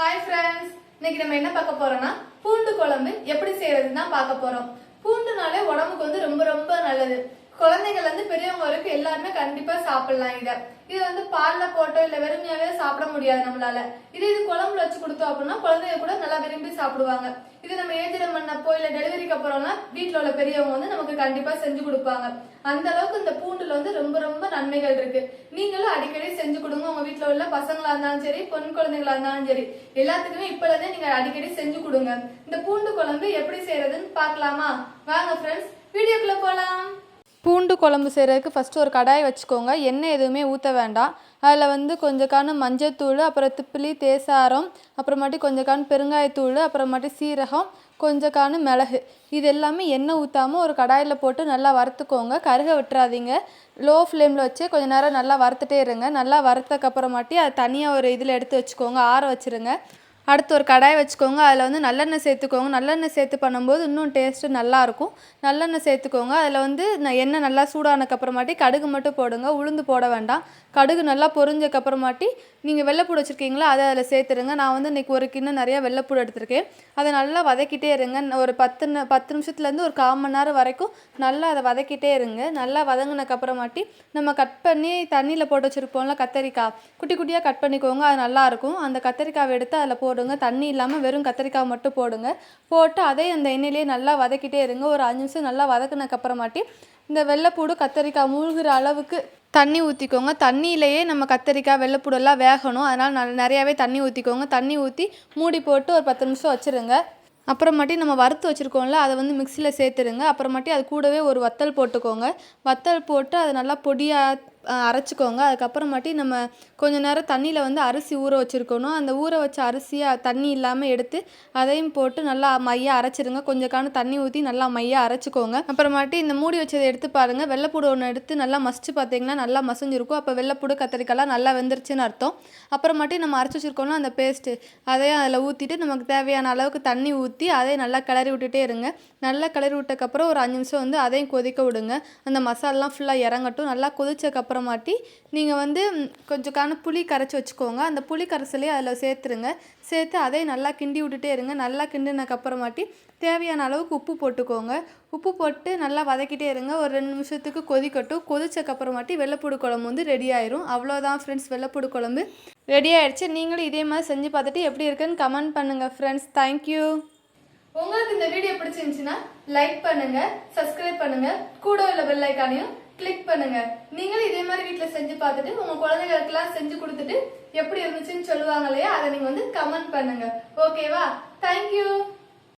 Hi friends இன்னைக்கு நம்ம என்ன பார்க்க போறோம்னா பூண்டு குழம்பு எப்படி செய்யறதுன்னு தான் பார்க்க போறோம். பூண்டுனாலே உடம்புக்கு வந்து ரொம்ப ரொம்ப நல்லது. குழந்தைகள் வந்து பெரியவங்க வரைக்கும் எல்லாருமே கண்டிப்பா சாப்பிடலாம் இதை. இது வந்து பால்ல போட்டோ இல்ல வெறுமையாவே சாப்பிட முடியாது நம்மளால. இது இது குழம்புல வச்சு கொடுத்தோம் அப்படின்னா குழந்தைங்க கூட நல்லா விரும்பி சாப்பிடுவாங்க. இது நம்ம ஏஜிடம் பண்ணப்போ இல்ல டெலிவரிக்கு அப்புறம்னா வீட்டுல உள்ள பெரியவங்க வந்து நமக்கு கண்டிப்பா செஞ்சு கொடுப்பாங்க. அந்த அளவுக்கு இந்த பூண்டுல வந்து ரொம்ப ரொம்ப நன்மைகள் இருக்கு. நீங்களும் அடிக்கடி செஞ்சு கொடுங்க. உங்க வீட்டுல உள்ள பசங்களா இருந்தாலும் சரி பொன் குழந்தைங்களா இருந்தாலும் சரி எல்லாத்துக்குமே இப்பல இருந்தே நீங்க அடிக்கடி செஞ்சு கொடுங்க. இந்த பூண்டு குழம்பு எப்படி செய்யறதுன்னு பார்க்கலாமா? வாங்க ஃப்ரெண்ட்ஸ் வீடியோக்குள்ள போலாம். பூண்டு குழம்பு செய்கிறதுக்கு ஃபஸ்ட்டு ஒரு கடாய் வச்சுக்கோங்க. எண்ணெய் எதுவுமே ஊற்ற வேண்டாம். அதில் வந்து கொஞ்சக்கான மஞ்சத்தூள் அப்புறம் திப்பிலி தேசாரம் அப்புறமாட்டி கொஞ்சக்கான காணு பெருங்காயத்தூள் அப்புறமாட்டி சீரகம் கொஞ்சக்கான மிளகு. இது எல்லாமே எண்ணெய் ஊற்றாமல் ஒரு கடாயில் போட்டு நல்லா வறுத்துக்கோங்க. கருக விட்டுறாதீங்க. லோ ஃப்ளேமில் வச்சு கொஞ்ச நேரம் நல்லா வறுத்துட்டே இருங்க. நல்லா வறுத்தக்கப்புறமாட்டி அதை தனியாக ஒரு இதில் எடுத்து வச்சுக்கோங்க. ஆற வச்சுருங்க. அடுத்து ஒரு கடாய் வச்சுக்கோங்க. அதில் வந்து நல்லெண்ணெய் சேர்த்துக்கோங்க. நல்லெண்ணெய் சேர்த்து பண்ணும்போது இன்னும் டேஸ்ட்டு நல்லாயிருக்கும். நல்லெண்ணெய் சேர்த்துக்கோங்க. அதில் வந்து ந- எண்ணெய் நல்லா சூடானக்கப்புறமாட்டி கடுகு மட்டும் போடுங்க. உளுந்து போட வேண்டாம். கடுகு நல்லா பொரிஞ்சக்கப்புறமாட்டி நீங்கள் வெள்ளைப்பூடு வச்சுருக்கீங்களா அதை அதில் சேர்த்துருங்க. நான் வந்து இன்றைக்கி ஒரு கிண்ணம் நிறையா வெள்ளைப்பூடு எடுத்திருக்கேன். அதை நல்லா வதக்கிட்டே இருங்க. ஒரு பத்து பத்து நிமிஷத்துலேருந்து ஒரு கால் மணி நேரம் வரைக்கும் நல்லா அதை வதக்கிட்டே இருங்க. நல்லா வதங்கினக்கப்புறமாட்டி நம்ம கட் பண்ணி தண்ணியில் போட்டு வச்சுருப்போம்ல கத்தரிக்காய். குட்டி குட்டியாக கட் பண்ணிக்கோங்க. அது நல்லாயிருக்கும். அந்த கத்தரிக்காவை எடுத்து அதில் போ போடுங்க. தண்ணி இல்லாமல் வெறும் கத்தரிக்காய் மட்டும் போடுங்க. போட்டு அதே அந்த எண்ணெயிலே நல்லா வதக்கிட்டே இருங்க. ஒரு அஞ்சு நிமிஷம் நல்லா வதக்குனக்கப்புறமாட்டி இந்த வெள்ளைப்பூடு கத்தரிக்காய் மூழ்கிற அளவுக்கு தண்ணி ஊற்றிக்கோங்க தண்ணியிலேயே நம்ம கத்தரிக்காய் வெள்ளைப்பூடெல்லாம் வேகணும். அதனால் நல் நிறையாவே தண்ணி ஊற்றிக்கோங்க தண்ணி ஊற்றி மூடி போட்டு ஒரு பத்து நிமிஷம் வச்சுருங்க. அப்புறமாட்டி நம்ம வறுத்து வச்சுருக்கோம்ல அதை வந்து மிக்சியில் சேர்த்துருங்க. அப்புறமாட்டி அது கூடவே ஒரு வத்தல் போட்டுக்கோங்க. வத்தல் போட்டு அதை நல்லா பொடியாக அரைச்சிக்கோங்க. அதுக்கப்புறமாட்டி நம்ம கொஞ்ச நேரம் தண்ணியில் வந்து அரிசி ஊற வச்சுருக்கணும். அந்த ஊற வச்ச அரிசியை தண்ணி இல்லாமல் எடுத்து அதையும் போட்டு நல்லா மையாக அரைச்சிருங்க. கொஞ்சம் காண தண்ணி ஊற்றி நல்லா மையாக அரைச்சிக்கோங்க. அப்புறமாட்டி இந்த மூடி வச்சதை எடுத்து பாருங்கள் வெள்ளைப்பூடு ஒன்று எடுத்து நல்லா மசிச்சு பார்த்தீங்கன்னா நல்லா மசிஞ்சிருக்கும். அப்போ வெள்ளைப்பூடு கத்திரிக்காய்லாம் நல்லா வெந்துருச்சுன்னு அர்த்தம். அப்புறமாட்டி நம்ம அரைச்சி வச்சுருக்கோம்னா அந்த பேஸ்ட்டு அதையும் அதில் ஊற்றிட்டு நமக்கு தேவையான அளவுக்கு தண்ணி ஊற்றி அதையும் நல்லா கிளறி விட்டுட்டே இருங்க. நல்லா கிளறி விட்டக்கப்புறம் ஒரு அஞ்சு நிமிஷம் வந்து அதையும் கொதிக்க விடுங்க. அந்த மசாலாம் ஃபுல்லாக இறங்கட்டும். நல்லா கொதிச்சக்கப்புறம் அப்புறமாட்டி நீங்கள் வந்து கொஞ்சம் கண புளி கரைச்சி வச்சுக்கோங்க. அந்த புளி கரைசலையும் அதில் சேர்த்துருங்க. சேர்த்து அதை நல்லா கிண்டி விட்டுட்டே இருங்க. நல்லா கிண்டினக்கப்புறமாட்டி தேவையான அளவுக்கு உப்பு போட்டுக்கோங்க. உப்பு போட்டு நல்லா வதக்கிட்டே இருங்க. ஒரு ரெண்டு நிமிஷத்துக்கு கொதிக்கட்டும் கொதிச்சக்கப்புறமாட்டி வெள்ளைப்பூடு குழம்பு வந்து ரெடி ஆயிரும். அவ்வளோதான் ஃப்ரெண்ட்ஸ் வெள்ளைப்பூடு குழம்பு ரெடி ஆயிடுச்சு. நீங்களும் இதே மாதிரி செஞ்சு பார்த்துட்டு எப்படி இருக்குன்னு கமெண்ட் பண்ணுங்கள் ஃப்ரெண்ட்ஸ் தேங்க்யூ உங்களுக்கு இந்த வீடியோ பிடிச்சிருந்துச்சுன்னா லைக் பண்ணுங்க சப்ஸ்கிரைப் பண்ணுங்க. கூட உள்ள பெல் ஐக்கானையும் கிளிக் பண்ணுங்க. நீங்களும் இதே மாதிரி வீட்டில் செஞ்சு பார்த்துட்டு உங்க குழந்தைகளுக்கெல்லாம் செஞ்சு கொடுத்துட்டு எப்படி இருந்துச்சுன்னு சொல்லுவாங்க இல்லையா? அதை நீங்க வந்து கமெண்ட் பண்ணுங்க. ஓகேவா தேங்க்யூ